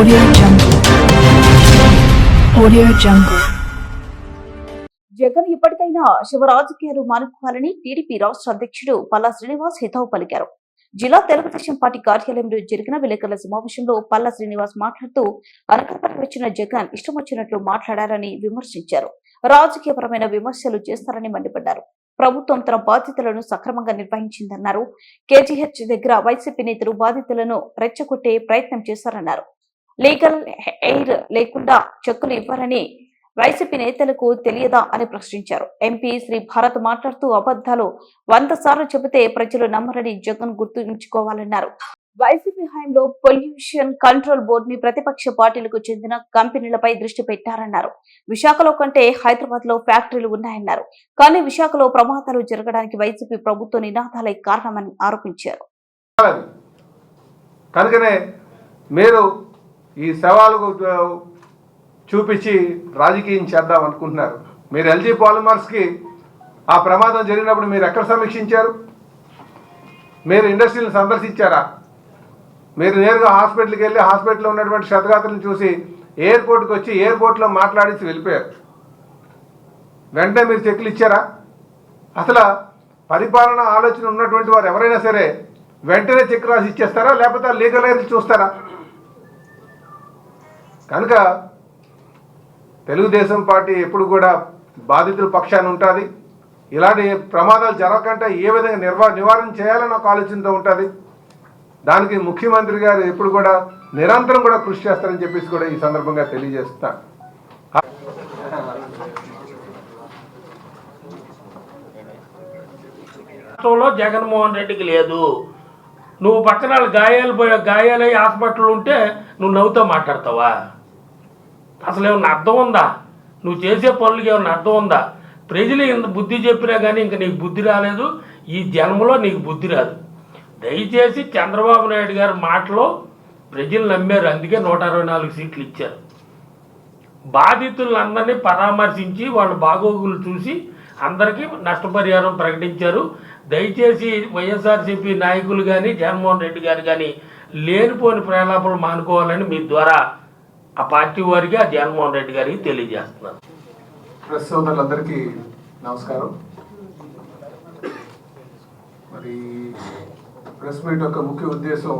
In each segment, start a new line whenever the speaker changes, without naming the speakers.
Audio Jungle. Audio Jungle.
Jagan ఇప్పటికైనా శివ రాజకీయాలు మానుకోవాలని టీడీపీ రాష్ట్ర అధ్యక్షుడు పల్లా శ్రీనివాస్ హితవు పలికారు. జిల్లా తెలుగుదేశం పార్టీ కార్యాలయంలో జరిగిన విలేకరుల సమావేశంలో పల్లా శ్రీనివాస్ మాట్లాడుతూ అనకాపల్లి వచ్చిన జగన్ ఇష్టం వచ్చినట్లు మాట్లాడారని విమర్శించారు. రాజకీయపరమైన విమర్శలు చేస్తారని మండిపడ్డారు. ప్రభుత్వం తన బాధ్యతలను సక్రమంగా నిర్వహించిందన్నారు. కేజీహెచ్ దగ్గర వైసీపీ నేతలు బాధితులను రెచ్చగొట్టే ప్రయత్నం చేశారన్నారు. లీగల్ ఎయిర్ లేకుండా చెక్కులు ఇవ్వాలని వైసీపీ నేతలకు తెలియదా అని ప్రశ్నించారు. ఎంపీ శ్రీ భారత్ మాట్లాడుతూ అబద్ధాలు వంద సార్లు చెబితే ప్రజలు నమ్మరని జగన్ గుర్తుంచుకోవాలన్నారు. వైసీపీ హయాంలో పొల్యూషన్ కంట్రోల్ బోర్డుని ప్రతిపక్ష పార్టీలకు చెందిన కంపెనీలపై దృష్టి పెట్టారన్నారు. విశాఖలో కంటే హైదరాబాద్లో ఫ్యాక్టరీలు ఉన్నాయన్నారు. కానీ విశాఖలో ప్రమాదాలు జరగడానికి వైసీపీ ప్రభుత్వ నినాదాలే కారణమని ఆరోపించారు.
కనుకనే మీరు ఈ సవాలు చూపించి రాజకీయం చేద్దాం అనుకుంటున్నారు. మీరు ఎల్జీ పాలిమర్స్కి ఆ ప్రమాదం జరిగినప్పుడు మీరు ఎక్కడ సమీక్షించారు? మీరు ఇండస్ట్రీని సందర్శించారా? మీరు నేరుగా హాస్పిటల్కి వెళ్ళి హాస్పిటల్లో ఉన్నటువంటి క్షతగాత్రులను చూసి ఎయిర్పోర్ట్కి వచ్చి ఎయిర్పోర్ట్లో మాట్లాడేసి వెళ్ళిపోయారు. వెంటనే మీరు చెక్లు ఇచ్చారా? అసలు పరిపాలన ఆలోచన ఉన్నటువంటి వారు ఎవరైనా సరే వెంటనే చెక్ రాసి ఇచ్చేస్తారా? లేకపోతే లీగల్ ఎయిర్ చూస్తారా? కనుక తెలుగుదేశం పార్టీ ఎప్పుడు కూడా బాధితుల పక్షాన ఉంటుంది. ఇలాంటి ప్రమాదాలు జరగకుండా ఏ విధంగా నిర్వా నివారణ చేయాలని ఒక ఆలోచనతో ఉంటుంది. దానికి ముఖ్యమంత్రి గారు ఎప్పుడు కూడా నిరంతరం కూడా కృషి చేస్తారని చెప్పేసి కూడా ఈ సందర్భంగా తెలియజేస్తా.
రాష్ట్రంలో జగన్మోహన్ రెడ్డికి లేదు. నువ్వు పక్కన గాయాలు పోయి గాయాలై హాస్పిటల్ ఉంటే నువ్వు నవ్వుతో మాట్లాడతావా? అసలు ఏమన్నా అర్థం ఉందా? నువ్వు చేసే పనులకి ఏమన్నా అర్థం ఉందా? ప్రజలు ఇంత బుద్ధి చెప్పినా కానీ ఇంక నీకు బుద్ధి రాలేదు. ఈ జన్మలో నీకు బుద్ధి రాదు. దయచేసి చంద్రబాబు నాయుడు గారి మాటలో ప్రజలు నమ్మారు. అందుకే నూట అరవై నాలుగు సీట్లు ఇచ్చారు. బాధితులందరినీ పరామర్శించి వాళ్ళ బాగోగులు చూసి అందరికీ నష్టపరిహారం ప్రకటించారు. దయచేసి వైఎస్ఆర్సీపీ నాయకులు కానీ జగన్మోహన్ రెడ్డి గారు కానీ లేనిపోని ప్రలాపాలు మానుకోవాలని మీ ద్వారా ఆ పార్టీ వారికి ఆ జగన్మోహన్ రెడ్డి గారికి తెలియజేస్తున్నాను.
ప్రెస్ సోదరులందరికీ నమస్కారం. మరి ప్రెస్ మీట్ యొక్క ముఖ్య ఉద్దేశం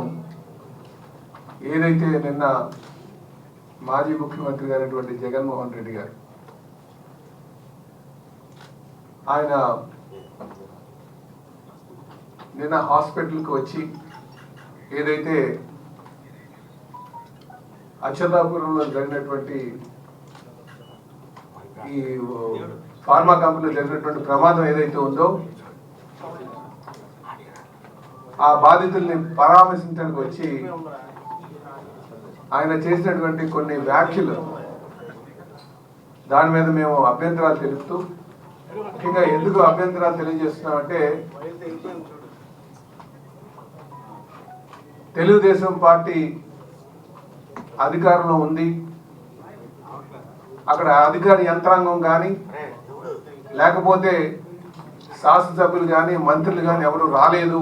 ఏదైతే నిన్న మాజీ ముఖ్యమంత్రి గారైనటువంటి జగన్మోహన్ రెడ్డి గారు ఆయన నిన్న హాస్పిటల్కి వచ్చి ఏదైతే అక్షతాపురంలో జరిగినటువంటి ఈ ఫార్మా కంపెనీలో జరిగినటువంటి ప్రమాదం ఏదైతే ఉందో ఆ బాధితుల్ని పరామర్శించడానికి వచ్చి ఆయన చేసినటువంటి కొన్ని వ్యాఖ్యలు దాని మీద మేము అభ్యంతరాలు తెలుపుతూ ముఖ్యంగా ఎందుకు అభ్యంతరాలు తెలియజేస్తున్నామంటే తెలుగుదేశం పార్టీ అధికారంలో ఉంది. అక్కడ అధికార యంత్రాంగం కానీ లేకపోతే శాసనసభ్యులు కానీ మంత్రులు కానీ ఎవరు రాలేదు.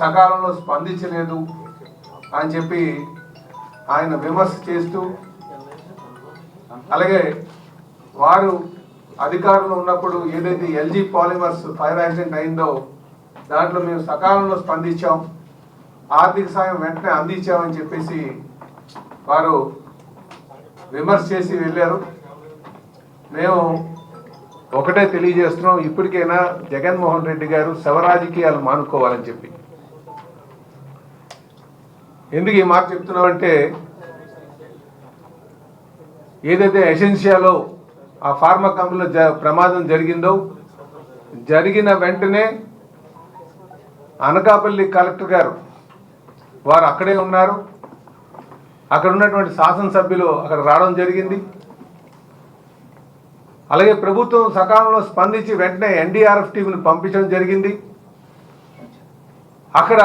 సకాలంలో స్పందించలేదు అని చెప్పి ఆయన విమర్శ చేస్తూ అలాగే వారు అధికారంలో ఉన్నప్పుడు ఏదైతే ఎల్జీ పాలిమర్స్ ఫైర్ యాక్సిడెంట్ అయిందో దాంట్లో మేము సకాలంలో స్పందించాం. ఆర్థిక సాయం వెంటనే అందించామని చెప్పేసి వారు విమర్శ చేసి వెళ్ళారు. మేము ఒకటే తెలియజేస్తున్నాం ఇప్పటికైనా జగన్మోహన్ రెడ్డి గారు శవరాజకీయాలు మానుకోవాలని చెప్పి. ఎందుకు ఈ మాట చెప్తున్నామంటే ఏదైతే ఎసెన్షియాలో ఆ ఫార్మా కంపెనీలో జ ప్రమాదం జరిగిందో జరిగిన వెంటనే అనకాపల్లి కలెక్టర్ గారు వారు అక్కడే ఉన్నారు. అక్కడ ఉన్నటువంటి శాసనసభ్యులు అక్కడ రావడం జరిగింది. అలాగే ప్రభుత్వం సకాలంలో స్పందించి వెంటనే ఎన్డీఆర్ఎఫ్ టీంను పంపించడం జరిగింది. అక్కడ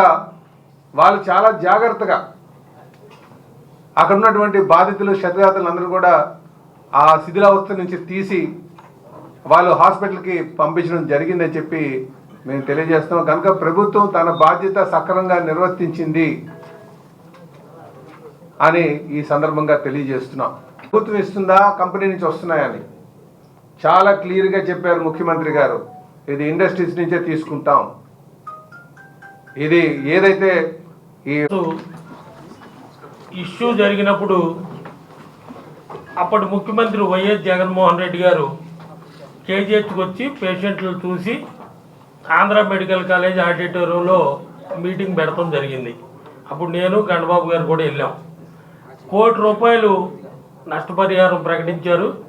వాళ్ళు చాలా జాగ్రత్తగా అక్కడ ఉన్నటువంటి బాధితులు క్షతగాతులందరూ కూడా ఆ శిథిలావస్థ నుంచి తీసి వాళ్ళు హాస్పిటల్కి పంపించడం జరిగిందని చెప్పి మేము తెలియజేస్తున్నాం. కనుక ప్రభుత్వం తన బాధ్యత సక్రమంగా నిర్వర్తించింది. అని ఈ సందర్భంగా తెలియజేస్తున్నాం. ప్రభుత్వం ఇస్తుందా? కంపెనీ నుంచి వస్తున్నాయని. చాలా క్లియర్గా చెప్పారు ముఖ్యమంత్రి గారు. ఇది ఇండస్ట్రీస్ నుంచే తీసుకుంటాం. ఇది ఏదైతే ఈ
ఇష్యూ జరిగినప్పుడు అప్పటి ముఖ్యమంత్రి వైఎస్ జగన్మోహన్ రెడ్డి గారు కేజీహెచ్కి వచ్చి పేషెంట్లు చూసి ఆంధ్ర మెడికల్ కాలేజ్ ఆడిటోరియంలో మీటింగ్ పెడతాం జరిగింది. అప్పుడు నేను గండబాబు గారు కూడా వెళ్ళాం. కోటి రూపాయలు నష్టపరిహారం ప్రకటించారు.